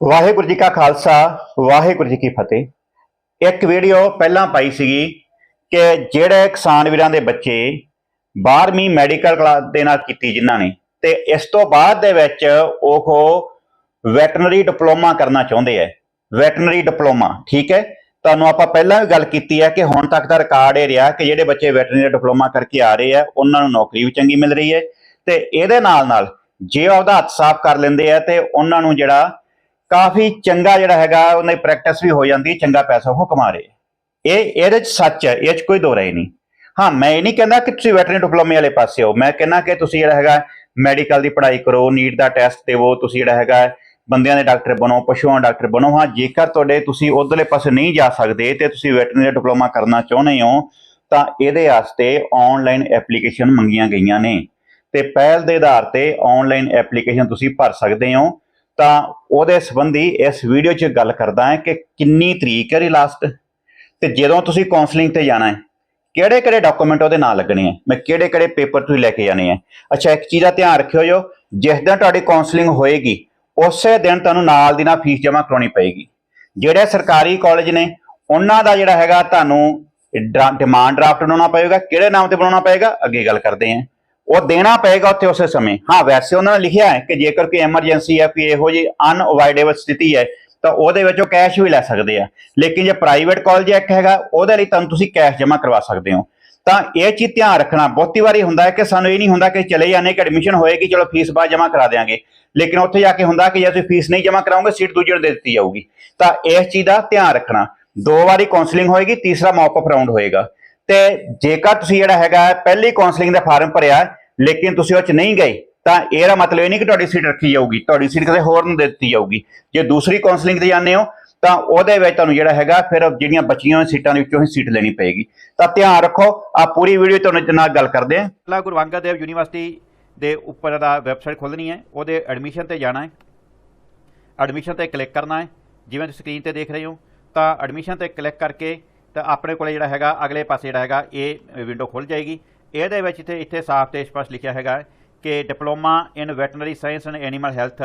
ਵਾਹਿਗੁਰੂ ਜੀ ਕਾ ਖਾਲਸਾ, ਵਾਹਿਗੁਰੂ ਜੀ ਕੀ ਫਤਿਹ। ਇੱਕ ਵੀਡੀਓ ਪਹਿਲਾਂ ਪਾਈ ਸੀਗੀ ਕਿ ਜਿਹੜੇ ਕਿਸਾਨ ਵੀਰਾਂ ਦੇ ਬੱਚੇ 12ਵੀਂ ਮੈਡੀਕਲ ਕਲਾਸ ਦੇ ਨਾਲ ਕੀਤੀ ਜਿਨ੍ਹਾਂ ਨੇ, ਤੇ ਇਸ ਤੋਂ ਬਾਅਦ ਦੇ ਵਿੱਚ ਉਹ ਵੈਟਰਨਰੀ ਡਿਪਲੋਮਾ ਕਰਨਾ ਚਾਹੁੰਦੇ ਐ ਵੈਟਰਨਰੀ ਡਿਪਲੋਮਾ ਠੀਕ ਹੈ? ਤੁਹਾਨੂੰ ਆਪਾਂ ਪਹਿਲਾਂ ਵੀ ਗੱਲ ਕੀਤੀ ਹੈ ਕਿ ਹੁਣ ਤੱਕ ਦਾ ਰਿਕਾਰਡ ਇਹ ਰਿਹਾ ਕਿ ਜਿਹੜੇ ਬੱਚੇ ਵੈਟਰਨਰੀ ਡਿਪਲੋਮਾ ਕਰਕੇ ਆ ਰਹੇ ਆ, ਉਹਨਾਂ ਨੂੰ ਨੌਕਰੀ ਵੀ ਚੰਗੀ ਮਿਲ ਰਹੀ ਹੈ। ਤੇ ਇਹਦੇ ਨਾਲ ਨਾਲ ਜੇ ਉਹਦਾ ਹੱਥ ਸਾਫ਼ ਕਰ ਲੈਂਦੇ ਆ ਤੇ ਉਹਨਾਂ ਨੂੰ ਜਿਹੜਾ ਕਾਫੀ ਚੰਗਾ ਜਿਹੜਾ ਹੈਗਾ, ਉਹਨਾਂ ਦੀ ਪ੍ਰੈਕਟਿਸ ਵੀ ਹੋ ਜਾਂਦੀ, ਚੰਗਾ ਪੈਸਾ ਉਹ ਕਮਾ ਰਹੇ। ਇਹ, ਇਹਦੇ ਚ ਸੱਚ ਹੈ, ਇਹ ਚ ਕੋਈ ਦੋ ਰਾਏ ਨਹੀਂ। ਹਾਂ, ਮੈਂ ਇਹ ਨਹੀਂ ਕਹਿੰਦਾ ਕਿ ਤੁਸੀਂ ਵੈਟਰਨਰੀ ਡਿਪਲੋਮੇ ਵਾਲੇ ਪਾਸੇ ਹੋ। ਮੈਂ ਕਹਿੰਦਾ ਕਿ ਤੁਸੀਂ ਜਿਹੜਾ ਹੈਗਾ ਮੈਡੀਕਲ ਦੀ ਪੜ੍ਹਾਈ ਕਰੋ ਨੀਟ ਦਾ ਟੈਸਟ ਦੇਵੋ, ਤੁਸੀਂ ਜਿਹੜਾ ਹੈਗਾ, ਬੰਦਿਆਂ ਦੇ ਡਾਕਟਰ ਬਣੋ, ਪਸ਼ੂਆਂ ਦਾ ਡਾਕਟਰ ਬਣੋ। ਹਾਂ, ਜੇਕਰ ਤੁਹਾਡੇ ਤੁਸੀਂ ਉਧਰਲੇ ਪਾਸੇ ਨਹੀਂ ਜਾ ਸਕਦੇ ਤੇ ਤੁਸੀਂ ਵੈਟਰਨਰੀ ਡਿਪਲੋਮਾ ਕਰਨਾ ਚਾਹੁੰਦੇ ਹੋ, ਤਾਂ ਇਹਦੇ ਵਾਸਤੇ ਆਨਲਾਈਨ ਐਪਲੀਕੇਸ਼ਨ ਮੰਗੀਆਂ ਗਈਆਂ ਨੇ। ਤੇ ਪਹਿਲ ਦੇ ਆਧਾਰ ਤੇ ਆਨਲਾਈਨ ਐਪਲੀਕੇਸ਼ਨ ਤੁਸੀਂ ਭਰ ਸਕਦੇ ਹੋ। ਤਾਂ ਉਹਦੇ ਸੰਬੰਧੀ ਇਸ ਵੀਡੀਓ 'ਚ ਗੱਲ ਕਰਦਾ ਹਾਂ ਕਿ ਕਿੰਨੀ ਤਰੀਕ ਹੈ ਲਾਸਟ ਤੇ ਜਦੋਂ ਤੁਸੀਂ ਕਾਉਂਸਲਿੰਗ ਤੇ ਜਾਣਾ ਹੈ ਕਿਹੜੇ ਕਿਹੜੇ ਡਾਕੂਮੈਂਟ ਉਹਦੇ ਨਾਲ ਲੱਗਣੇ ਆ ਮੈਂ ਕਿਹੜੇ ਕਿਹੜੇ ਪੇਪਰ ਤੁਸੀਂ ਲੈ ਕੇ ਜਾਣੇ ਆ ਅੱਛਾ, ਇੱਕ ਚੀਜ਼ ਦਾ ਧਿਆਨ ਰੱਖਿਓ ਜੋ, ਜਿਸ ਦਿਨ ਤੁਹਾਡੀ ਕਾਉਂਸਲਿੰਗ ਹੋਏਗੀ, ਉਸੇ ਦਿਨ ਤੁਹਾਨੂੰ ਨਾਲ ਦੀ ਨਾਲ ਫੀਸ ਜਮ੍ਹਾਂ ਕਰਾਉਣੀ ਪਏਗੀ। ਜਿਹੜੇ ਸਰਕਾਰੀ ਕਾਲਜ ਨੇ, ਉਹਨਾਂ ਦਾ ਜਿਹੜਾ ਹੈਗਾ ਤੁਹਾਨੂੰ ਡਿਮਾਂਡ ਡਰਾਫਟ ਬਣਾਉਣਾ ਪਏਗਾ, ਕਿਹੜੇ ਨਾਮ ਤੇ ਬਣਾਉਣਾ ਪਏਗਾ? ਅੱਗੇ ਗੱਲ ਕਰਦੇ ਆਂ ਉਹ ਦੇਣਾ ਪਏਗਾ ਉੱਥੇ ਉਸੇ ਸਮੇਂ। ਹਾਂ, ਵੈਸੇ ਉਹਨਾਂ ਨੇ ਲਿਖਿਆ ਹੈ ਕਿ ਜੇਕਰ ਕੋਈ ਐਮਰਜੈਂਸੀ ਹੈ, ਕੋਈ ਇਹੋ ਜਿਹੀ ਅਨਅਵਾਇਡੇਬਲ ਸਥਿਤੀ ਹੈ, ਤਾਂ ਉਹਦੇ ਵਿੱਚ ਉਹ ਕੈਸ਼ ਵੀ ਲੈ ਸਕਦੇ ਆ। ਲੇਕਿਨ ਜੇ ਪ੍ਰਾਈਵੇਟ ਕਾਲਜ ਇੱਕ ਹੈਗਾ, ਉਹਦੇ ਲਈ ਤੁਹਾਨੂੰ ਤੁਸੀਂ ਕੈਸ਼ ਜਮ੍ਹਾਂ ਕਰਵਾ ਸਕਦੇ ਹੋ। ਤਾਂ ਇਹ ਚੀਜ਼ ਧਿਆਨ ਰੱਖਣਾ। ਬਹੁਤੀ ਵਾਰੀ ਹੁੰਦਾ ਹੈ ਕਿ ਸਾਨੂੰ ਇਹ ਨਹੀਂ ਹੁੰਦਾ ਕਿ ਚਲੇ ਜਾਣੇ ਕਿ ਐਡਮਿਸ਼ਨ ਹੋਏਗੀ, ਚਲੋ ਫੀਸ ਬਾਅਦ ਜਮ੍ਹਾਂ ਕਰਾ ਦੇਾਂਗੇ ਲੇਕਿਨ ਉੱਥੇ ਜਾ ਕੇ ਹੁੰਦਾ ਕਿ ਜੇ ਤੁਸੀਂ ਫੀਸ ਨਹੀਂ ਜਮ੍ਹਾਂ ਕਰਾਉਂਗੇ ਸੀਟ ਦੂਜੇ ਨੂੰ ਦੇ ਦਿੱਤੀ ਜਾਊਗੀ। ਤਾਂ ਇਸ ਚੀਜ਼ ਦਾ ਧਿਆਨ ਰੱਖਣਾ। ਦੋ ਵਾਰੀ ਕਾਉਂਸਲਿੰਗ ਹੋਏਗੀ, ਤੀਸਰਾ ਮੌਕ ਅਪ ਰਾਉਂਡ ਹੋਏਗਾ। ਤੇ ਜੇਕਰ ਤੁਸੀਂ ਜਿਹੜਾ ਹੈਗਾ, ਪਹਿਲੀ ਕਾਉਂਸਲਿੰਗ ਦਾ ਫਾਰਮ ਭਰਿਆ ਲੇਕਿਨ ਤੁਸੀਂ ਉਹ ਚ ਨਹੀਂ ਗਏ, ਤਾਂ ਇਹਦਾ ਮਤਲਬ ਇਹ ਨਹੀਂ ਕਿ ਤੁਹਾਡੀ ਸੀਟ ਰੱਖੀ ਜਾਊਗੀ, ਤੁਹਾਡੀ ਸੀਟ ਕਿਸੇ ਹੋਰ ਨੂੰ ਦੇ ਦਿੱਤੀ ਜਾਊਗੀ। ਜੇ ਦੂਸਰੀ ਕਾਉਂਸਲਿੰਗ ਤੇ ਜਾਂਦੇ ਹੋ, ਤਾਂ ਉਹਦੇ ਵਿੱਚ ਤੁਹਾਨੂੰ ਜਿਹੜਾ ਹੈਗਾ, ਫਿਰ ਜਿਹੜੀਆਂ ਬਚੀਆਂ ਹੋਈਆਂ ਸੀਟਾਂ ਦੇ ਵਿੱਚੋਂ ਹੀ ਸੀਟ ਲੈਣੀ ਪਏਗੀ। ਤਾਂ ਧਿਆਨ ਰੱਖੋ ਆ ਪੂਰੀ ਵੀਡੀਓ ਤੁਹਾਨੂੰ ਨਾਲ ਗੱਲ ਕਰਦੇ ਹਾਂ। ਪਹਿਲਾਂ ਗੁਰੂ ਅੰਗਦ ਦੇਵ ਯੂਨੀਵਰਸਿਟੀ ਦੇ ਉੱਪਰ ਦਾ ਵੈਬਸਾਈਟ ਖੋਲਣੀ ਹੈ, ਉਹਦੇ ਐਡਮਿਸ਼ਨ ਤੇ ਜਾਣਾ ਹੈ। ਐਡਮਿਸ਼ਨ ਤੇ ਕਲਿੱਕ ਕਰਨਾ ਹੈ, ਜਿਵੇਂ ਤੁਸੀਂ ਸਕਰੀਨ ਤੇ ਦੇਖ ਰਹੇ ਹੋ, ਤਾਂ ਐਡਮਿਸ਼ਨ ਤੇ ਕਲਿੱਕ ਕਰਕੇ ਤਾਂ ਆਪਣੇ ਕੋਲੇ ਜਿਹੜਾ ਹੈਗਾ, ਅਗਲੇ ਪਾਸੇ ਜਿਹੜਾ ਹੈਗਾ, ਇਹ ਵਿੰਡੋ ਖੁੱਲ ਜਾਏਗੀ। ਇਹਦੇ ਵਿੱਚ ਇੱਥੇ ਇੱਥੇ ਸਾਫ਼ ਤੇ ਸਪਸ਼ਟ ਲਿਖਿਆ ਹੈਗਾ ਕਿ diploma in veterinary science and animal health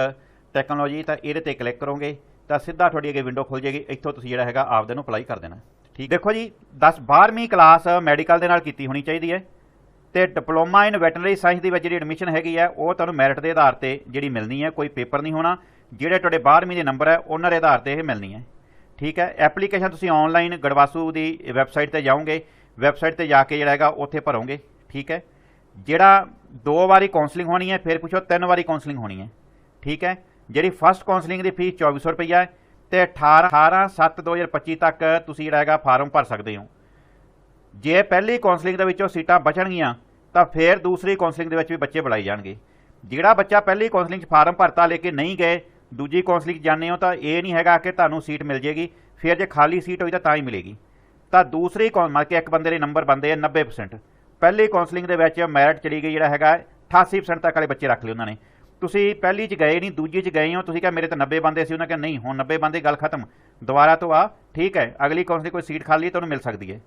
technology, ਤਾਂ ਇਹਦੇ ਤੇ ਕਲਿੱਕ ਕਰੋਗੇ, ਤਾਂ ਸਿੱਧਾ ਤੁਹਾਡੀ ਅੱਗੇ ਵਿੰਡੋ ਖੁੱਲ ਜਾਏਗੀ, ਇੱਥੋਂ ਤੁਸੀਂ ਜਿਹੜਾ ਹੈਗਾ ਆਪਦੇ ਨੂੰ ਅਪਲਾਈ ਕਰ ਦੇਣਾ। ਠੀਕ ਦੇਖੋ ਜੀ 10 12ਵੀਂ ਕਲਾਸ ਮੈਡੀਕਲ ਦੇ ਨਾਲ ਕੀਤੀ ਹੋਣੀ ਚਾਹੀਦੀ ਹੈ, ਤੇ ਡਿਪਲੋਮਾ ਇਨ ਵੈਟਰਨਰੀ ਸਾਇੰਸ ਦੀ ਵਿੱਚ ਜਿਹੜੀ ਐਡਮਿਸ਼ਨ ਹੈਗੀ ਹੈ, ਉਹ ਤੁਹਾਨੂੰ ਮੈਰਿਟ ਦੇ ਆਧਾਰ ਤੇ ਜਿਹੜੀ ਮਿਲਣੀ ਹੈ, ਕੋਈ ਪੇਪਰ ਨਹੀਂ ਹੋਣਾ, ਜਿਹੜੇ ਤੁਹਾਡੇ 12ਵੀਂ ਦੇ ਨੰਬਰ ਹੈ, ਉਹਨਾਂ ਦੇ ਆਧਾਰ ਤੇ ਇਹ ਮਿਲਣੀ ਹੈ। ਠੀਕ ਹੈ। ਐਪਲੀਕੇਸ਼ਨ ਤੁਸੀਂ ਆਨਲਾਈਨ ਗੜਵਾਸੂ ਦੀ ਵੈਬਸਾਈਟ ਤੇ ਜਾਓਗੇ, ਵੈਬਸਾਈਟ ਤੇ ਜਾ ਕੇ ਜਿਹੜਾ ਹੈਗਾ, ਉੱਥੇ ਭਰੋਗੇ। ਠੀਕ ਹੈ? ਜਿਹੜਾ ਦੋ ਵਾਰੀ ਕਾਉਂਸਲਿੰਗ ਹੋਣੀ ਹੈ, ਫਿਰ ਪੁੱਛੋ ਤਿੰਨ ਵਾਰੀ ਕਾਉਂਸਲਿੰਗ ਹੋਣੀ ਹੈ। ਠੀਕ ਹੈ? ਜਿਹੜੀ ਫਸਟ ਕਾਉਂਸਲਿੰਗ ਦੀ ਫੀਸ 2400 ਰੁਪਈਆ ਹੈ ਤੇ 18 18 7 2025 ਤੱਕ ਤੁਸੀਂ ਜਿਹੜਾ ਹੈਗਾ ਫਾਰਮ ਭਰ ਸਕਦੇ ਹੋ। ਜੇ ਪਹਿਲੀ ਕਾਉਂਸਲਿੰਗ ਦੇ ਵਿੱਚੋਂ ਸੀਟਾਂ ਬਚਣਗੀਆਂ, ਤਾਂ ਫਿਰ ਦੂਸਰੀ ਕਾਉਂਸਲਿੰਗ ਦੇ ਵਿੱਚ ਵੀ ਬੱਚੇ ਬੁਲਾਏ ਜਾਣਗੇ। ਜਿਹੜਾ ਬੱਚਾ ਪਹਿਲੀ ਕਾਉਂਸਲਿੰਗ 'ਚ ਫਾਰਮ ਭਰਤਾ ਲੈ ਕੇ ਨਹੀਂ ਗਏ, ਦੂਜੀ ਕਾਉਂਸਲਿੰਗ 'ਚ ਜਾਂਦੇ ਹੋ ਤਾਂ ਇਹ ਨਹੀਂ ਹੈਗਾ ਕਿ ਤੁਹਾਨੂੰ ਸੀਟ ਮਿਲ ਜੇਗੀ, ਫਿਰ ਜੇ ਖਾਲੀ ਸੀਟ ਹੋਈ ਤਾਂ ਤਾਂ ਹੀ ਮਿਲੇਗੀ। ਤਾਂ ਦੂਸਰੀ ਕੌਣ ਮਤਲਬ ਕਿ ਇੱਕ ਬੰਦੇ ਦੇ ਨੰਬਰ ਬੰਦੇ ਆ 90% ਪਹਿਲੀ ਕਾਉਂਸਲਿੰਗ ਦੇ ਵਿੱਚ ਮੈਰਿਟ ਚਲੀ ਗਈ ਜਿਹੜਾ ਹੈਗਾ 88% ਤੱਕ ਵਾਲੇ ਬੱਚੇ ਰੱਖ ਲਏ ਉਹਨਾਂ ਨੇ। ਤੁਸੀਂ ਪਹਿਲੀ 'ਚ ਗਏ ਨਹੀਂ, ਦੂਜੀ 'ਚ ਗਏ ਹੋ, ਤੁਸੀਂ ਕਿਹਾ ਮੇਰੇ ਤਾਂ 90 ਬੰਦੇ ਸੀ, ਉਹਨਾਂ ਕਿਹਾ ਨਹੀਂ, ਹੁਣ 90 ਬੰਦੇ, ਗੱਲ ਖਤਮ। ਦੁਬਾਰਾ ਤੋਂ ਆ, ਠੀਕ ਹੈ, ਅਗਲੀ ਕਾਉਂਸਲਿੰਗ ਕੋਈ ਸੀਟ ਖਾਲੀ ਹੈ ਤੁਹਾਨੂੰ ਮਿਲ ਸਕਦੀ ਹੈ।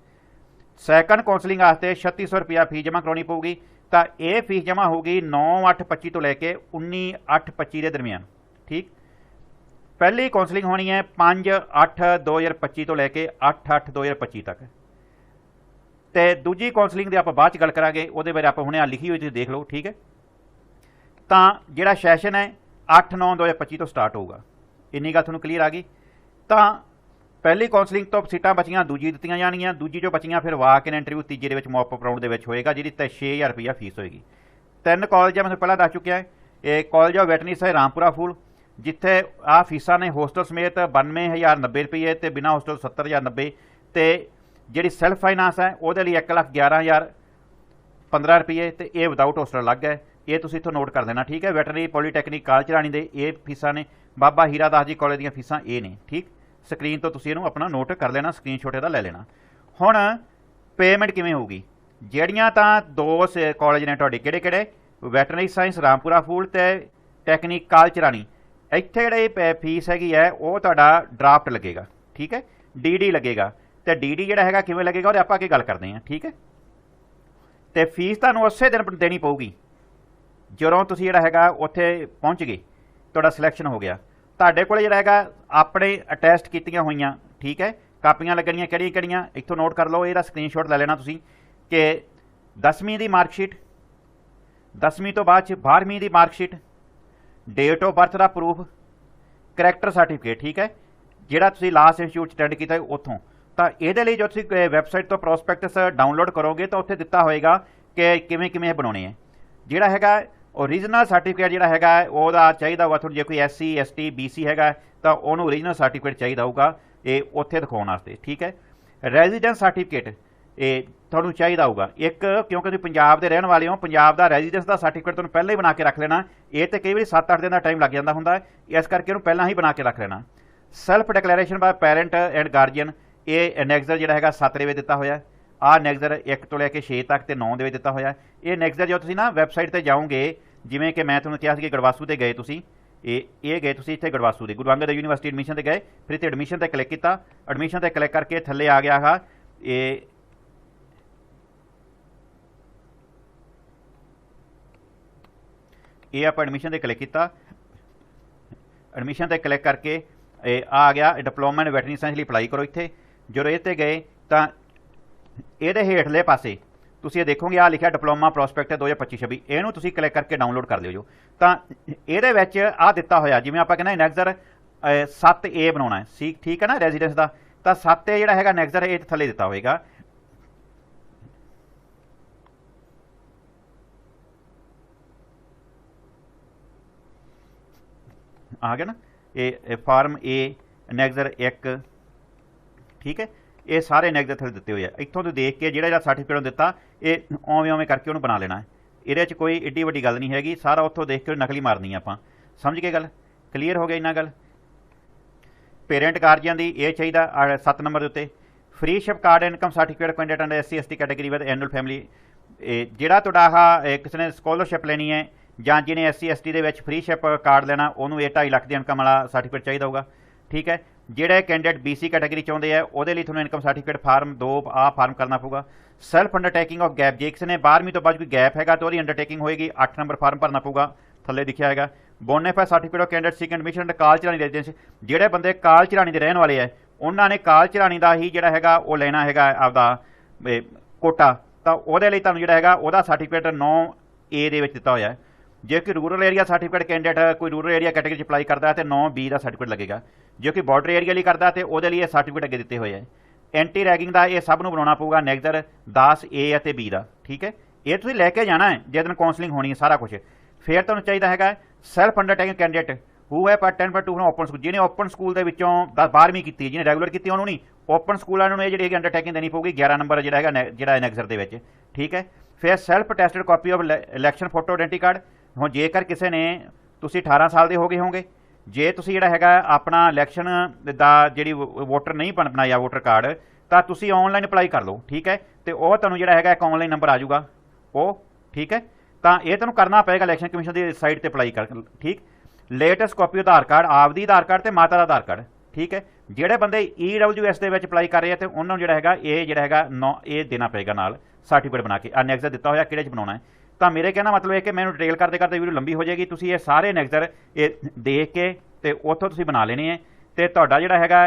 ਸੈਕੰਡ ਕਾਉਂਸਲਿੰਗ ਵਾਸਤੇ 3600 ਰੁਪਿਆ ਫੀਸ ਜਮ੍ਹਾਂ ਕਰਾਉਣੀ ਪਊਗੀ, ਤਾਂ ਇਹ ਫੀਸ ਜਮ੍ਹਾਂ ਹੋਊਗੀ 9/8/25 ਤੋਂ ਲੈ ਕੇ 19/8/25 ਦੇ ਦਰਮਿਆਨ, ਠੀਕ? ਪਹਿਲੀ ਕਾਉਂਸਲਿੰਗ ਹੋਣੀ ਹੈ 5/8/2025 ਤੋਂ ਲੈ ਕੇ 8/8/2025 ਤੱਕ। ਤੇ ਦੂਜੀ ਕਾਉਂਸਲਿੰਗ ਦੇ ਆਪਾਂ ਬਾਅਦ ਚ ਗੱਲ ਕਰਾਂਗੇ, ਉਹਦੇ ਬਾਰੇ ਆਪਾਂ ਹੁਣੇ ਆ ਲਿਖੀ ਹੋਈ ਤੁਸੀਂ ਦੇਖ ਲਓ, ਠੀਕ ਹੈ? ਤਾਂ ਜਿਹੜਾ ਸੈਸ਼ਨ ਹੈ 8/9/2025 ਤੋਂ ਸਟਾਰਟ ਹੋਊਗਾ। ਇੰਨੀ ਗੱਲ ਤੁਹਾਨੂੰ ਕਲੀਅਰ ਆ ਗਈ? ਤਾਂ ਪਹਿਲੀ ਕਾਉਂਸਲਿੰਗ ਤੋਂ ਸੀਟਾਂ ਬਚੀਆਂ, ਦੂਜੀ ਦਿੱਤੀਆਂ ਜਾਣਗੀਆਂ, ਦੂਜੀ ਜੋ ਬਚੀਆਂ ਫਿਰ ਵਾਕ ਇਨ ਇੰਟਰਵਿਊ ਤੀਜੇ ਦੇ ਵਿੱਚ ਮੌਪ ਅਪ ਰਾਉਂਡ ਦੇ ਵਿੱਚ ਹੋਏਗਾ, ਜਿਹਦੀ ਤੇ 6000 ਰੁਪਇਆ ਫੀਸ ਹੋਏਗੀ। ਤਿੰਨ ਕਾਲਜ ਆ, ਮੈਂ ਤੁਹਾਨੂੰ ਪਹਿਲਾਂ ਦੱਸ ਚੁੱਕਿਆ ਇਹ ਕਾਲਜ ਆਫ ਵੈਟਰਨਰੀ ਹੈ ਰਾਮਪੁਰਾ ਫੂਲ ਜਿੱਥੇ ਆ ਫੀਸਾਂ ਨੇ ਹੋਸਟਲ ਸਮੇਤ 92090 ਰੁਪਏ ਤੇ ਬਿਨਾ ਹੋਸਟਲ 70090 ਤੇ ਜਿਹੜੀ ਸੈਲਫ ਫਾਈਨਾਂਸ ਹੈ, ਉਹਦੇ ਲਈ 111000 15 ਰੁਪਏ ਤੇ ਇਹ ਵਿਦਆਊਟ ਹੋਸਟਲ ਅਲੱਗ ਹੈ ਇਹ ਤੁਸੀਂ ਇੱਥੋਂ ਨੋਟ ਕਰ ਦੇਣਾ, ਠੀਕ ਹੈ? ਵੈਟਰਨਰੀ ਪੋਲੀਟੈਕਨਿਕ ਕਾਲਜ ਰਾਣੀ ਦੇ ਇਹ ਫੀਸਾਂ ਨੇ। ਬਾਬਾ ਹੀਰਾ ਦਾਸ ਜੀ ਕਾਲਜ ਦੀਆਂ ਫੀਸਾਂ ਇਹ ਨੇ, ਠੀਕ? ਸਕਰੀਨ ਤੋਂ ਤੁਸੀਂ ਇਹਨੂੰ ਆਪਣਾ ਨੋਟ ਕਰ ਲੈਣਾ ਸਕਰੀਨਸ਼ਾਟ ਇਹਦਾ ਲੈ ਲੈਣਾ। ਹੁਣ ਪੇਮੈਂਟ ਕਿਵੇਂ ਹੋਊਗੀ? ਜਿਹੜੀਆਂ ਤਾਂ ਦੋ ਕਾਲਜ ਨੇ ਤੁਹਾਡੇ, ਕਿਹੜੇ ਕਿਹੜੇ? ਵੈਟਰਨਰੀ ਸਾਇੰਸ ਰਾਮਪੁਰਾ ਫੂਲ ਤੇ ਟੈਕਨੀਕ ਕਾਲਜ ਰਾਣੀ ਇੱਥੇ ਜਿਹੜੀ ਫੀਸ ਹੈਗੀ ਹੈ, ਉਹ ਤੁਹਾਡਾ ਡਰਾਫਟ ਲੱਗੇਗਾ, ਠੀਕ ਹੈ? ਡੀਡੀ ਲੱਗੇਗਾ। ਤੇ ਡੀਡੀ ਜਿਹੜਾ ਹੈਗਾ ਕਿਵੇਂ ਲੱਗੇਗਾ ਉਹਦੇ ਆਪਾਂ ਅੱਗੇ ਗੱਲ ਕਰਦੇ ਹਾਂ, ਠੀਕ ਹੈ? ਤੇ ਫੀਸ ਤੁਹਾਨੂੰ ਉਸੇ ਦਿਨ ਦੇਣੀ ਪਊਗੀ। ਜਦੋਂ ਤੁਸੀਂ ਜਿਹੜਾ ਹੈਗਾ ਉੱਥੇ ਪਹੁੰਚ ਗਏ, ਤੁਹਾਡਾ ਸਿਲੈਕਸ਼ਨ ਹੋ ਗਿਆ। ਤੁਹਾਡੇ ਕੋਲ ਜਿਹੜਾ ਹੈਗਾ ਆਪਣੇ ਅਟੈਸਟ ਕੀਤੀਆਂ ਹੋਈਆਂ, ਠੀਕ ਹੈ? ਕਾਪੀਆਂ ਲੱਗਣੀਆਂ ਕਿਹੜੀਆਂ ਕਿਹੜੀਆਂ, ਇੱਥੋਂ ਨੋਟ ਕਰ ਲਓ, ਇਹਦਾ ਸਕਰੀਨਸ਼ਾਟ ਲੈ ਲੈਣਾ ਤੁਸੀਂ ਕਿ 10ਵੀਂ ਦੀ ਮਾਰਕਸ਼ੀਟ 10ਵੀਂ ਤੋਂ ਬਾਅਦ ਚ 12ਵੀਂ ਦੀ ਮਾਰਕਸ਼ੀਟ ਡੇਟ ਆਫ ਬਰਥ ਦਾ ਪ੍ਰੂਫ ਕਰੈਕਟਰ ਸਰਟੀਫਿਕੇਟ ਠੀਕ ਹੈ? ਜਿਹੜਾ ਤੁਸੀਂ ਲਾਸਟ ਇੰਸਟੀਚਿਊਟ ਅਟੈਂਡ ਕੀਤਾ ਉੱਥੋਂ। ਤਾਂ ਇਹਦੇ ਲਈ ਜੋ ਤੁਸੀਂ ਵੈਬਸਾਈਟ ਤੋਂ ਪ੍ਰੋਸਪੈਕਟਸ ਡਾਊਨਲੋਡ ਕਰੋਗੇ ਤਾਂ ਉੱਥੇ ਦਿੱਤਾ ਹੋਏਗਾ ਕਿ ਕਿਵੇਂ ਕਿਵੇਂ ਇਹ ਬਣਾਉਣੇ ਹੈ ਜਿਹੜਾ ਹੈਗਾ ਓਰੀਜਨਲ ਸਰਟੀਫਿਕੇਟ ਜਿਹੜਾ ਹੈਗਾ, ਉਹਦਾ ਚਾਹੀਦਾ ਹੋਊਗਾ, ਤੁਹਾਨੂੰ ਜੇ ਕੋਈ ਐਸਸੀ ਐਸਟੀ ਬੀਸੀ ਹੈਗਾ, ਤਾਂ ਉਹਨੂੰ ਓਰੀਜਨਲ ਸਰਟੀਫਿਕੇਟ ਚਾਹੀਦਾ ਹੋਊਗਾ, ਇਹ ਉੱਥੇ ਦਿਖਾਉਣ ਵਾਸਤੇ, ਠੀਕ ਹੈ? ਰੈਜ਼ੀਡੈਂਸ ਸਰਟੀਫਿਕੇਟ ਇਹ ਤੁਹਾਨੂੰ ਚਾਹੀਦਾ ਹੋਊਗਾ। ਇੱਕ, ਕਿਉਂਕਿ ਤੁਸੀਂ ਪੰਜਾਬ ਦੇ ਰਹਿਣ ਵਾਲੇ ਹੋ, ਪੰਜਾਬ ਦਾ ਰੈਜ਼ੀਡੈਂਸ ਦਾ ਸਰਟੀਫਿਕੇਟ ਤੁਹਾਨੂੰ ਪਹਿਲਾਂ ਹੀ ਬਣਾ ਕੇ ਰੱਖ ਲੈਣਾ, ਇਹ ਤੇ ਕਈ ਵਾਰੀ 7-8 ਦਿਨ ਦਾ ਟਾਈਮ ਲੱਗ ਜਾਂਦਾ ਹੁੰਦਾ, ਇਸ ਕਰਕੇ ਇਹਨੂੰ ਪਹਿਲਾਂ ਹੀ ਬਣਾ ਕੇ ਰੱਖ ਲੈਣਾ। Self declaration by parent and guardian ਇਹ ਨੈਕਸਟ ਜਿਹੜਾ ਹੈਗਾ 7 ਦੇ ਵਿੱਚ ਦਿੱਤਾ ਹੋਇਆ ਆਹ ਨੈਕਸਟ 1 ਤੋਂ ਲੈ ਕੇ 6 ਤੱਕ ਤੇ 9 ਦੇ ਵਿੱਚ ਦਿੱਤਾ ਹੋਇਆ ਇਹ ਨੈਕਸਟ ਜੋ ਤੁਸੀਂ ਨਾ ਵੈਬਸਾਈਟ ਤੇ ਜਾਓਗੇ, ਜਿਵੇਂ ਕਿ ਮੈਂ ਤੁਹਾਨੂੰ ਕਿਹਾ ਸੀ ਕਿ ਗੜਵਾਸੂ ਤੇ ਗਏ ਤੁਸੀਂ, ਇਹ ਇਹ ਗਏ ਤੁਸੀਂ ਇੱਥੇ ਗੜਵਾਸੂ ਦੇ, ਗੁਰੂ ਅੰਗਦ ਯੂਨੀਵਰਸਿਟੀ ਐਡਮਿਸ਼ਨ ਤੇ ਗਏ, ਫਿਰ ਇੱਥੇ ਐਡਮਿਸ਼ਨ ਤੇ ਕਲਿੱਕ ਕੀਤਾ। ਐਡਮਿਸ਼ਨ ਤੇ ਕਲਿੱਕ ਕਰਕੇ ਥੱਲੇ ਆ ਗਿਆ ਹਾ ਇਹ ਇਹ ਆਪਾਂ ਐਡਮਿਸ਼ਨ ਤੇ ਕਲਿੱਕ ਕੀਤਾ। ਐਡਮਿਸ਼ਨ ਤੇ ਕਲਿੱਕ ਕਰਕੇ ਇਹ ਆ ਗਿਆ ਡਿਪਲੋਮਾ ਇਨ ਵੈਟਰਨਰੀ ਸਾਇੰਸ ਲਈ ਅਪਲਾਈ ਕਰੋ ਇੱਥੇ। ਜਦੋਂ ਇਹ ਤੇ ਗਏ ਤਾਂ ਇਹਦੇ ਹੇਠਲੇ ਪਾਸੇ ਤੁਸੀਂ ਇਹ ਦੇਖੋਗੇ ਆ ਲਿਖਿਆ ਡਿਪਲੋਮਾ ਪ੍ਰੋਸਪੈਕਟ 2025 26 ਇਹਨੂੰ ਤੁਸੀਂ ਕਲਿੱਕ ਕਰਕੇ ਡਾਊਨਲੋਡ ਕਰ ਲਿਓ ਜੋ। ਤਾਂ ਇਹਦੇ ਵਿੱਚ ਆ ਦਿੱਤਾ ਹੋਇਆ, ਜਿਵੇਂ ਆਪਾਂ ਕਹਿੰਦੇ ਨੈਕਸਰ 7A ਬਣਾਉਣਾ ਸੀ, ਠੀਕ ਹੈ ਨਾ ਰੈਜ਼ੀਡੈਂਸ ਦਾ? ਤਾਂ 7A ਜਿਹੜਾ ਹੈਗਾ ਨੈਕਸਰ ਇਹ ਥੱਲੇ ਦਿੱਤਾ ਹੋਏਗਾ। ਆ ਗਿਆ ਨਾ? ਇਹ ਫਾਰਮ A ਨੈਗਜ਼ਰ 1 ਠੀਕ ਹੈ? ਇਹ ਸਾਰੇ ਨੈਗੇਟਿਵ ਥੱਲੇ ਦਿੱਤੇ ਹੋਏ ਆ। ਇੱਥੋਂ ਤੋਂ ਦੇਖ ਕੇ ਜਿਹੜਾ ਜਿਹੜਾ ਸਰਟੀਫਿਕੇਟ ਦਿੱਤਾ, ਇਹ ਓਵੇਂ ਓਵੇਂ ਕਰਕੇ ਉਹਨੂੰ ਬਣਾ ਲੈਣਾ ਹੈ। ਇਹਦੇ 'ਚ ਕੋਈ ਏਡੀ ਵੱਡੀ ਗੱਲ ਨਹੀਂ ਹੈਗੀ। ਸਾਰਾ ਉੱਥੋਂ ਦੇਖ ਕੇ ਨਕਲੀ ਮਾਰਨੀ ਆ ਆਪਾਂ। ਸਮਝ ਗਏ ਗੱਲ? ਕਲੀਅਰ ਹੋ ਗਿਆ ਇੰਨਾ ਗੱਲ? ਪੇਰੈਂਟ ਕਾਰਜਾਂ ਦੀ ਇਹ ਚਾਹੀਦਾ 7 ਨੰਬਰ ਦੇ ਉੱਤੇ। Freeship card income certificate candidate under SC ST category with annual family ਇਹ ਜਿਹੜਾ ਤੁਹਾਡਾ ਆਹ ਕਿਸੇ ਨੇ ਸਕਾਲਰਸ਼ਿਪ ਲੈਣੀ ਹੈ ਜਾਂ ਜਿਹਨੇ ਐਸਸੀ ਐਸਟੀ ਦੇ ਵਿੱਚ ਫ੍ਰੀ ਸ਼ਿਪ ਕਾਰਡ ਲੈਣਾ, ਉਹਨੂੰ ਇਹ 2.5 ਲੱਖ ਦੀ ਇਨਕਮ ਵਾਲਾ ਸਰਟੀਫਿਕੇਟ ਚਾਹੀਦਾ ਹੋਊਗਾ। ਠੀਕ ਹੈ? ਜਿਹੜੇ ਕੈਂਡੀਡੇਟ ਬੀਸੀ ਕੈਟਾਗਰੀ ਚਾਹੁੰਦੇ ਆ, ਉਹਦੇ ਲਈ ਤੁਹਾਨੂੰ ਇਨਕਮ ਸਰਟੀਫਿਕੇਟ ਫਾਰਮ 2 ਆ ਫਾਰਮ ਕਰਨਾ ਪਊਗਾ। ਸੈਲਫ ਅੰਡਰਟੇਕਿੰਗ ਆਫ ਗੈਪ ਜੇ ਕਿਸੇ ਨੇ 12ਵੀਂ ਤੋਂ ਬਾਅਦ ਕੋਈ ਗੈਪ ਹੈਗਾ ਤਾਂ ਉਹਦੀ ਅੰਡਰਟੇਕਿੰਗ ਹੋਏਗੀ 8 ਨੰਬਰ ਫਾਰਮ ਭਰਨਾ ਪਊਗਾ, ਥੱਲੇ ਦਿਖਿਆ ਹੈਗਾ। Bonafide certificate of candidate seek admission and call ਚਲਾਣੀ residence ਜਿਹੜੇ ਬੰਦੇ ਕਾਲ ਚਲਾਣੀ ਦੇ ਰਹਿਣ ਵਾਲੇ ਆ, ਉਹਨਾਂ ਨੇ ਕਾਲ ਚਲਾਣੀ ਦਾ ਹੀ ਜਿਹੜਾ ਹੈਗਾ, ਉਹ ਲੈਣਾ ਹੈਗਾ ਆਪਦਾ ਕੋਟਾ। ਤਾਂ ਉਹਦੇ ਲਈ ਤੁਹਾਨੂੰ ਜਿਹੜਾ ਹੈਗਾ, ਉਹਦਾ ਸਰਟੀਫਿਕੇਟ 9A ਦੇ ਵਿੱਚ ਦਿੱਤਾ ਹੋਇਆ ਹੈ। ਜੇ ਕੋਈ ਰੂਰਲ ਏਰੀਆ ਸਰਟੀਫਿਕੇਟ ਕੈਂਡੀਡੇਟ ਕੋਈ ਰੂਰਲ ਏਰੀਆ ਕੈਟਾਗਰੀ ਚ ਅਪਲਾਈ ਕਰਦਾ ਹੈ ਤੇ 9B ਦਾ ਸਰਟੀਫਿਕੇਟ ਲੱਗੇਗਾ। ਜੇ ਕਿ ਬਾਰਡਰ ਏਰੀਆ ਲਈ ਕਰਦਾ ਤੇ ਉਹਦੇ ਲਈ ਇਹ ਸਰਟੀਫਿਕੇਟ ਅੱਗੇ ਦਿੱਤੇ ਹੋਏ ਹੈ ਐਂਟੀ ਰੈਗਿੰਗ ਦਾ ਇਹ ਸਭ ਨੂੰ ਬਣਾਉਣਾ ਪਊਗਾ ਨੈਗਜ਼ਰ 10A ਅਤੇ ਬੀ ਦਾ, ਠੀਕ ਹੈ? ਇਹ ਤੁਸੀਂ ਲੈ ਕੇ ਜਾਣਾ ਹੈ ਜੇ ਦਿਨ ਕਾਉਂਸਲਿੰਗ ਹੋਣੀ ਹੈ ਸਾਰਾ ਕੁਝ ਫਿਰ ਤੁਹਾਨੂੰ ਚਾਹੀਦਾ ਹੈਗਾ ਸੈਲਫ ਅੰਡਰਟੇਕਿੰਗ ਕੈਂਡੀਡੇਟ ਹੂ ਹੈ ਪਰ 10 ਪਰ 2 from ਓਪਨ ਸਕੂਲ ਜਿਹਨੇ ਓਪਨ ਸਕੂਲ ਦੇ ਵਿੱਚੋਂ 12ਵੀਂ ਕੀਤੀ ਜਿਹਨੇ ਰੈਗੂਲਰ ਕੀਤੀ ਉਹਨੂੰ ਨਹੀਂ ਓਪਨ ਸਕੂਲਾਂ ਨੂੰ ਇਹ ਜਿਹੜੀ ਹੈਗੀ ਅੰਡਰਟੇਕਿੰਗ ਦੇਣੀ ਪਊਗੀ 11 ਨੰਬਰ ਜਿਹੜਾ ਹੈਗਾ ਨੈ- ਜਿਹੜਾ ਨੈਗਜ਼ਰ ਦੇ ਵਿੱਚ, ਠੀਕ ਹੈ? ਫਿਰ self attested copy of election photo identity card ਹੁਣ ਜੇਕਰ ਕਿਸੇ ਨੇ, ਤੁਸੀਂ 18 ਸਾਲ ਦੇ ਹੋ ਗਏ ਹੋਗੇ ਜੇ ਤੁਸੀਂ ਜਿਹੜਾ ਹੈਗਾ ਆਪਣਾ ਇਲੈਕਸ਼ਨ ਦਾ ਜਿਹੜੀ ਵੋਟਰ ਨਹੀਂ ਬਣ, ਬਣਾਇਆ ਵੋਟਰ ਕਾਰਡ ਤਾਂ ਤੁਸੀਂ ਆਨਲਾਈਨ ਅਪਲਾਈ ਕਰ ਲਓ, ਠੀਕ ਹੈ? ਤੇ ਉਹ ਤੁਹਾਨੂੰ ਜਿਹੜਾ ਹੈਗਾ ਇੱਕ ਆਨਲਾਈਨ ਨੰਬਰ ਆ ਜਾਊਗਾ। ਉਹ, ਠੀਕ ਹੈ? ਤਾਂ ਇਹ ਤੁਹਾਨੂੰ ਕਰਨਾ ਪਏਗਾ ਇਲੈਕਸ਼ਨ ਕਮਿਸ਼ਨ ਦੀ ਸਾਈਟ ਤੇ ਅਪਲਾਈ ਕਰ, ਠੀਕ? ਲੇਟੈਸਟ ਕਾਪੀ ਆਧਾਰ ਕਾਰਡ ਆਪਦੀ ਆਧਾਰ ਕਾਰਡ ਤੇ ਮਾਤਾ ਦਾ ਆਧਾਰ ਕਾਰਡ ਠੀਕ ਹੈ? ਜਿਹੜੇ ਬੰਦੇ EWS ਦੇ ਵਿੱਚ ਅਪਲਾਈ ਕਰ ਰਹੇ ਆ ਤੇ ਉਹਨਾਂ ਨੂੰ ਜਿਹੜਾ ਹੈਗਾ, ਇਹ ਜਿਹੜਾ ਹੈਗਾ ਨੌ, ਇਹ ਦੇਣਾ ਪਏਗਾ ਨਾਲ ਸਰਟੀਫਿਕੇਟ ਬਣਾ ਕੇ। ਅਨੈਕਸਰ ਦਿੱਤਾ ਹੋਇਆ ਕਿਹੜੇ ਚ ਬਣਾਉਣਾ ਹੈ? ਤਾਂ ਮੇਰੇ ਕਹਿਣਾ ਮਤਲਬ ਇਹ ਕਿ ਮੈਨੂੰ ਡਿਟੇਲ ਕਰਦੇ ਕਰਦੇ ਵੀਡੀਓ ਲੰਬੀ ਹੋ ਜਾਏਗੀ। ਤੁਸੀਂ ਇਹ ਸਾਰੇ ਨੈਕਸਰ ਇਹ ਦੇਖ ਕੇ ਤੇ ਉੱਥੋਂ ਤੁਸੀਂ ਬਣਾ ਲੈਣੇ ਹੈ ਤੇ ਤੁਹਾਡਾ ਜਿਹੜਾ ਹੈਗਾ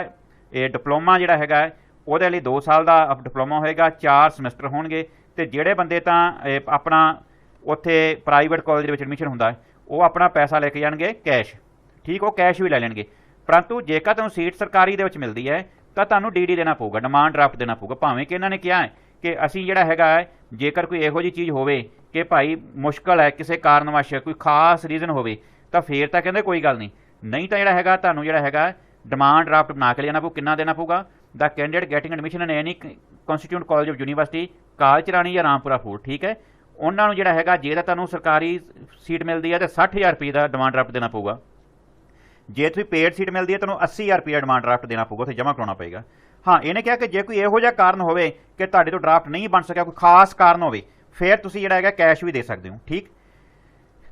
ਇਹ ਡਿਪਲੋਮਾ ਜਿਹੜਾ ਹੈਗਾ ਉਹਦੇ ਲਈ 2 ਸਾਲ ਦਾ ਡਿਪਲੋਮਾ ਹੋਏਗਾ 4 ਸਮੈਸਟਰ ਹੋਣਗੇ। ਤੇ ਜਿਹੜੇ ਬੰਦੇ ਤਾਂ ਆਪਣਾ ਉੱਥੇ ਪ੍ਰਾਈਵੇਟ ਕਾਲਜ ਦੇ ਵਿੱਚ ਐਡਮਿਸ਼ਨ ਹੁੰਦਾ ਉਹ ਆਪਣਾ ਪੈਸਾ ਲੈ ਕੇ ਜਾਣਗੇ ਕੈਸ਼ ਠੀਕ, ਉਹ ਕੈਸ਼ ਵੀ ਲੈ ਲੈਣਗੇ। ਪਰੰਤੂ ਜੇਕਰ ਤੁਹਾਨੂੰ ਸੀਟ ਸਰਕਾਰੀ ਦੇ ਵਿੱਚ ਮਿਲਦੀ ਹੈ, ਤਾਂ ਤੁਹਾਨੂੰ ਡੀਡੀ ਦੇਣਾ ਪਊਗਾ ਡਿਮਾਂਡ ਡਰਾਫਟ ਦੇਣਾ ਪਊਗਾ। ਭਾਵੇਂ ਕਿ ਇਹਨਾਂ ਨੇ ਕਿਹਾ ਹੈ ਕਿ ਅਸੀਂ ਜਿਹੜਾ ਹੈਗਾ ਹੈ, ਜੇਕਰ ਕੋਈ ਇਹੋ ਜਿਹੀ ਚੀਜ਼ ਹੋਵੇ ਕਿ ਭਾਈ ਮੁਸ਼ਕਲ ਹੈ, ਕਿਸੇ ਕਾਰਨ ਕਾਰਨਵਸ਼ ਕੋਈ ਖਾਸ ਰੀਜ਼ਨ ਹੋਵੇ, ਤਾਂ ਫੇਰ ਤਾਂ ਕਹਿੰਦੇ ਕੋਈ ਗੱਲ ਨਹੀਂ। ਨਹੀਂ ਤਾਂ ਜਿਹੜਾ ਹੈਗਾ, ਤੁਹਾਨੂੰ ਜਿਹੜਾ ਹੈਗਾ ਡਿਮਾਂਡ ਡਰਾਫਟ ਬਣਾ ਕੇ ਲਿਆਣਾ ਪਊ, ਕਿੰਨਾ ਦੇਣਾ ਪਊਗਾ? ਦਾ candidate getting admission in any constituent college of university college ਰਾਣੀ ਜਾਂ ਰਾਮਪੁਰਾ ਫੂਡ ਠੀਕ ਹੈ? ਉਹਨਾਂ ਨੂੰ ਜਿਹੜਾ ਹੈਗਾ, ਜੇ ਤਾਂ ਤੁਹਾਨੂੰ ਸਰਕਾਰੀ ਸੀਟ ਮਿਲਦੀ ਹੈ, ਤੇ 60000 ਰੁਪਏ ਦਾ ਡਿਮਾਂਡ ਡਰਾਫਟ ਦੇਣਾ ਪਊਗਾ। ਜੇ ਤੁਸੀਂ ਪੇਡ ਸੀਟ ਮਿਲਦੀ ਹੈ, ਤੁਹਾਨੂੰ 80000 ਰੁਪਏ ਡਿਮਾਂਡ ਡਰਾਫਟ ਦੇਣਾ ਪਊਗਾ, ਉੱਥੇ ਜਮ੍ਹਾਂ ਕਰਾਉਣਾ ਪਏਗਾ। ਹਾਂ, ਇਹਨੇ ਕਿਹਾ ਕਿ ਜੇ ਕੋਈ ਇਹੋ ਜਿਹਾ ਕਾਰਨ ਹੋਵੇ ਕਿ ਤੁਹਾਡੇ ਤੋਂ ਡਰਾਫਟ ਨਹੀਂ ਬਣ ਸਕਿਆ, ਕੋਈ ਖਾਸ ਕਾਰਨ ਹੋਵੇ ਫਿਰ ਤੁਸੀਂ ਜਿਹੜਾ ਹੈਗਾ ਕੈਸ਼ ਵੀ ਦੇ ਸਕਦੇ ਹੋ, ਠੀਕ?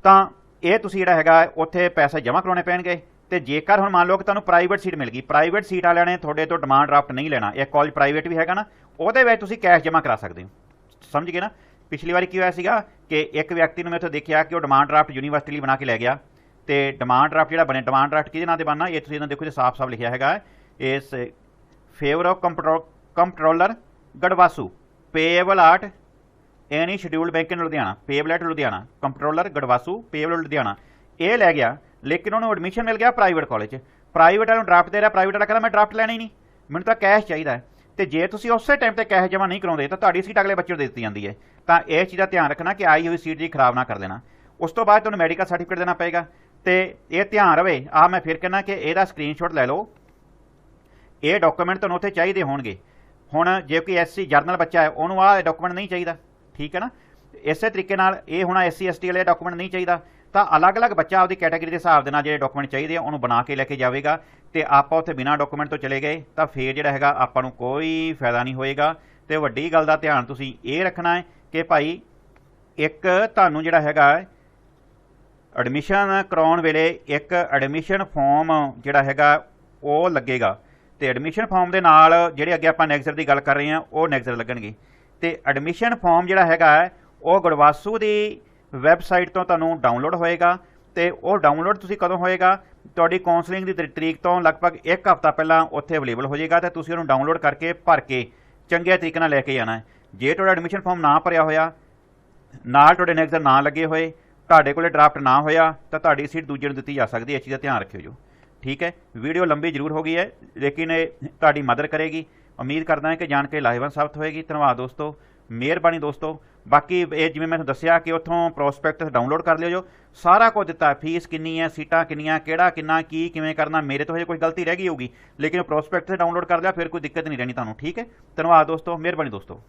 ਤਾਂ ਇਹ ਤੁਸੀਂ ਜਿਹੜਾ ਹੈਗਾ, ਉੱਥੇ ਪੈਸੇ ਜਮ੍ਹਾਂ ਕਰਾਉਣੇ ਪੈਣਗੇ ਤੇ ਜੇਕਰ ਹੁਣ ਮੰਨ ਲਓ ਕਿ ਤੁਹਾਨੂੰ ਪ੍ਰਾਈਵੇਟ ਸੀਟ ਮਿਲ ਗਈ ਪ੍ਰਾਈਵੇਟ ਸੀਟ ਵਾਲਿਆਂ ਨੇ ਤੁਹਾਡੇ ਤੋਂ ਡਿਮਾਂਡ ਡਰਾਫਟ ਨਹੀਂ ਲੈਣਾ, ਇਹ ਕਾਲਜ ਪ੍ਰਾਈਵੇਟ ਵੀ ਹੈਗਾ ਨਾ, ਉਹਦੇ ਵਿੱਚ ਤੁਸੀਂ ਕੈਸ਼ ਜਮ੍ਹਾਂ ਕਰਾ ਸਕਦੇ ਹੋ। ਸਮਝ ਗਏ ਨਾ? ਪਿਛਲੀ ਵਾਰੀ ਕੀ ਹੋਇਆ ਸੀਗਾ ਕਿ ਇੱਕ ਵਿਅਕਤੀ ਨੂੰ ਮੈਂ ਇੱਥੇ ਦੇਖਿਆ ਕਿ ਉਹ ਡਿਮਾਂਡ ਡਰਾਫਟ ਯੂਨੀਵਰਸਿਟੀ ਲਈ ਬਣਾ ਕੇ ਲੈ ਗਿਆ ਤੇ ਡਿਮਾਂਡ ਡਰਾਫਟ ਜਿਹੜਾ ਬਣਿਆ ਡਿਮਾਂਡ ਡਰਾਫਟ ਕਿਹਦੇ ਨਾਂ ਤੇ ਬਣਨਾ? ਇਹ ਤੁਸੀਂ ਇਹਨਾਂ ਦੇਖੋ ਜੇ ਸਾਫ਼-ਸਾਫ਼ ਲਿਖਿਆ ਹੈਗਾ, ਇਸ favour of comptroller ਗੜਵਾਸੂ ਪੇਏਬਲ art any scheduled bank in Ludhiana ਪੇਬਲੈਟ Ludhiana comptroller ਗੜਵਾਸੂ ਪੇਬਲੈਟ Ludhiana. ਇਹ ਲੈ ਗਿਆ, ਲੇਕਿਨ ਉਹਨੂੰ ਐਡਮਿਸ਼ਨ ਮਿਲ ਗਿਆ ਪ੍ਰਾਈਵੇਟ ਕਾਲਜ 'ਚ। ਪ੍ਰਾਈਵੇਟ ਵਾਲੇ ਨੂੰ ਡਰਾਫਟ ਦੇ ਰਿਹਾ ਪ੍ਰਾਈਵੇਟ ਵਾਲਾ ਕਹਿੰਦਾ ਮੈਂ ਡਰਾਫਟ ਲੈਣਾ ਹੀ ਨਹੀਂ। ਮੈਨੂੰ ਤਾਂ ਕੈਸ਼ ਚਾਹੀਦਾ ਹੈ। ਤੇ ਜੇ ਤੁਸੀਂ ਉਸੇ ਟਾਈਮ ਤੇ ਕੈਸ਼ ਜਮ੍ਹਾਂ ਨਹੀਂ ਕਰਾਉਂਦੇ, ਤਾਂ ਤੁਹਾਡੀ ਸੀਟ ਅਗਲੇ ਬੱਚੇ ਨੂੰ ਦੇ ਦਿੱਤੀ ਜਾਂਦੀ ਹੈ। ਤਾਂ ਇਹ ਚੀਜ਼ ਦਾ ਧਿਆਨ ਰੱਖਣਾ ਕਿ ਆਈ ਹੋਈ ਸੀਟ ਜੀ ਖਰਾਬ ਨਾ ਕਰ ਦੇਣਾ। ਉਸ ਤੋਂ ਬਾਅਦ ਤੁਹਾਨੂੰ ਮੈਡੀਕਲ ਸਰਟੀਫਿਕੇਟ ਦੇਣਾ ਪਏਗਾ। ਤੇ ਇਹ ਧਿਆਨ ਰਵੇ। ਆ ਮੈਂ ਫਿਰ ਕਹਿੰਦਾ ਕਿ ਇਹਦਾ ਸਕਰੀਨਸ਼ਾਟ ਲੈ ਲਓ। ਇਹ ਡਾਕੂਮੈਂਟ ਤੁਹਾਨੂੰ ਉੱਥੇ ਚਾਹੀਦੇ ਹੋਣਗੇ। ਹੁਣ ਜੇ ਕੋਈ ਐਸਸੀ ਜਰਨਲ ਬੱਚਾ ਹੈ, ਉਹਨੂੰ ਆਹ ਡਾਕੂਮੈਂਟ ਨਹੀਂ ਚਾਹੀਦਾ। ਠੀਕ ਹੈ ਨਾ? ਇਸੇ ਤਰੀਕੇ ਨਾਲ ਇਹ ਹੁਣ ਐਸਸੀ ਐਸਟੀ ਵਾਲੇ ਡਾਕੂਮੈਂਟ ਨਹੀਂ ਚਾਹੀਦਾ। ਤਾਂ ਅਲੱਗ-ਅਲੱਗ ਬੱਚਾ ਆਪਦੀ ਕੈਟਾਗਰੀ ਦੇ ਹਿਸਾਬ ਦੇ ਨਾਲ ਜਿਹੜੇ ਡਾਕੂਮੈਂਟ ਚਾਹੀਦੇ ਆ, ਉਹਨੂੰ ਬਣਾ ਕੇ ਲੈ ਕੇ ਜਾਵੇਗਾ ਤੇ ਆਪਾਂ ਉੱਥੇ ਬਿਨਾਂ ਡਾਕੂਮੈਂਟ ਤੋਂ ਚਲੇ ਗਏ। ਤਾਂ ਫੇਰ ਜਿਹੜਾ ਹੈਗਾ ਆਪਾਂ ਨੂੰ ਕੋਈ ਫਾਇਦਾ ਨਹੀਂ ਹੋਏਗਾ। ਤੇ ਵੱਡੀ ਗੱਲ ਦਾ ਧਿਆਨ ਤੁਸੀਂ ਇਹ ਰੱਖਣਾ ਹੈ ਕਿ ਭਾਈ ਇੱਕ ਤੁਹਾਨੂੰ ਜਿਹੜਾ ਹੈਗਾ ਐਡਮਿਸ਼ਨ ਕਰਾਉਣ ਵੇਲੇ ਇੱਕ ਐਡਮਿਸ਼ਨ ਫਾਰਮ ਜਿਹੜਾ ਹੈਗਾ ਉਹ ਲੱਗੇਗਾ। ਤੇ ਐਡਮਿਸ਼ਨ ਫਾਰਮ ਦੇ ਨਾਲ ਜਿਹੜੇ ਅੱਗੇ ਆਪਾਂ ਨੈਗਜ਼ਰ ਦੀ ਗੱਲ ਕਰ ਰਹੇ ਹਾਂ, ਉਹ ਨੈਗਜ਼ਰ ਲੱਗਣਗੇ। ਤੇ ਐਡਮਿਸ਼ਨ ਫਾਰਮ ਜਿਹੜਾ ਹੈਗਾ ਉਹ ਗੜਵਾਸੂ ਦੀ ਵੈਬਸਾਈਟ ਤੋਂ ਤੁਹਾਨੂੰ ਡਾਊਨਲੋਡ ਹੋਏਗਾ ਤੇ ਉਹ ਡਾਊਨਲੋਡ ਤੁਸੀਂ ਕਦੋਂ ਹੋਏਗਾ? ਤੁਹਾਡੀ ਕਾਉਂਸਲਿੰਗ ਦੀ ਤਰੀ- ਤਰੀਕ ਤੋਂ ਲਗਭਗ 1 ਹਫ਼ਤਾ ਪਹਿਲਾਂ ਉੱਥੇ ਅਵੇਲੇਬਲ ਹੋ ਜਾਏਗਾ ਤੇ ਤੁਸੀਂ ਉਹਨੂੰ ਡਾਊਨਲੋਡ ਕਰਕੇ ਭਰ ਕੇ ਚੰਗੇ ਤਰੀਕੇ ਨਾਲ ਲੈ ਕੇ ਜਾਣਾ ਜੇ ਤੁਹਾਡਾ ਐਡਮਿਸ਼ਨ ਫਾਰਮ ਨਾ ਭਰਿਆ ਹੋਇਆ, ਨਾਲ ਤੁਹਾਡੇ ਨੈਕਸਟ ਨਾ ਲੱਗੇ ਹੋਏ, ਤੁਹਾਡੇ ਕੋਲੇ ਡਰਾਫਟ ਨਾ ਹੋਇਆ, ਤਾਂ ਤੁਹਾਡੀ ਸੀਟ ਦੂਜੇ ਨੂੰ ਦਿੱਤੀ ਜਾ ਸਕਦੀ ਹੈ। ਇਸ ਚੀਜ਼ ਦਾ ਧਿਆਨ ਰੱਖਿਓ ਜੋ। ਠੀਕ ਹੈ? ਵੀਡੀਓ ਲੰਬੀ ਜ਼ਰੂਰ ਹੋ ਗਈ ਹੈ, ਲੇਕਿਨ ਇਹ ਤੁਹਾਡੀ ਮਦਦ ਕਰੇਗੀ। ਉਮੀਦ ਕਰਦਾ ਹਾਂ ਕਿ ਜਾਣ ਕੇ ਲਾਹੇਵੰਦ ਸਾਬਤ ਹੋਏਗੀ ਧੰਨਵਾਦ ਦੋਸਤੋ ਮਿਹਰਬਾਨੀ ਦੋਸਤੋ ਬਾਕੀ ਇਹ ਜਿਵੇਂ ਮੈਂ ਤੁਹਾਨੂੰ ਦੱਸਿਆ ਕਿ ਉੱਥੋਂ ਪ੍ਰੋਸਪੈਕਟਸ ਡਾਊਨਲੋਡ ਕਰ ਲਿਓ ਜੋ ਸਾਰਾ ਕੁਝ ਦਿੱਤਾ ਫੀਸ ਕਿੰਨੀ ਹੈ ਸੀਟਾਂ ਕਿੰਨੀਆਂ ਕਿਹੜਾ ਕਿੰਨਾ ਕੀ ਕਿਵੇਂ ਕਰਨਾ ਮੇਰੇ ਤੋਂ ਹਜੇ ਕੋਈ ਗਲਤੀ ਰਹਿ ਗਈ ਹੋਊਗੀ। ਲੇਕਿਨ ਪ੍ਰੋਸਪੈਕਟਸ ਡਾਊਨਲੋਡ ਕਰ ਲਿਆ, ਫਿਰ ਕੋਈ ਦਿੱਕਤ ਨਹੀਂ ਰਹਿਣੀ ਤੁਹਾਨੂੰ, ਠੀਕ ਹੈ? ਧੰਨਵਾਦ ਦੋਸਤੋ। ਮਿਹਰਬਾਨੀ ਦੋਸਤੋ।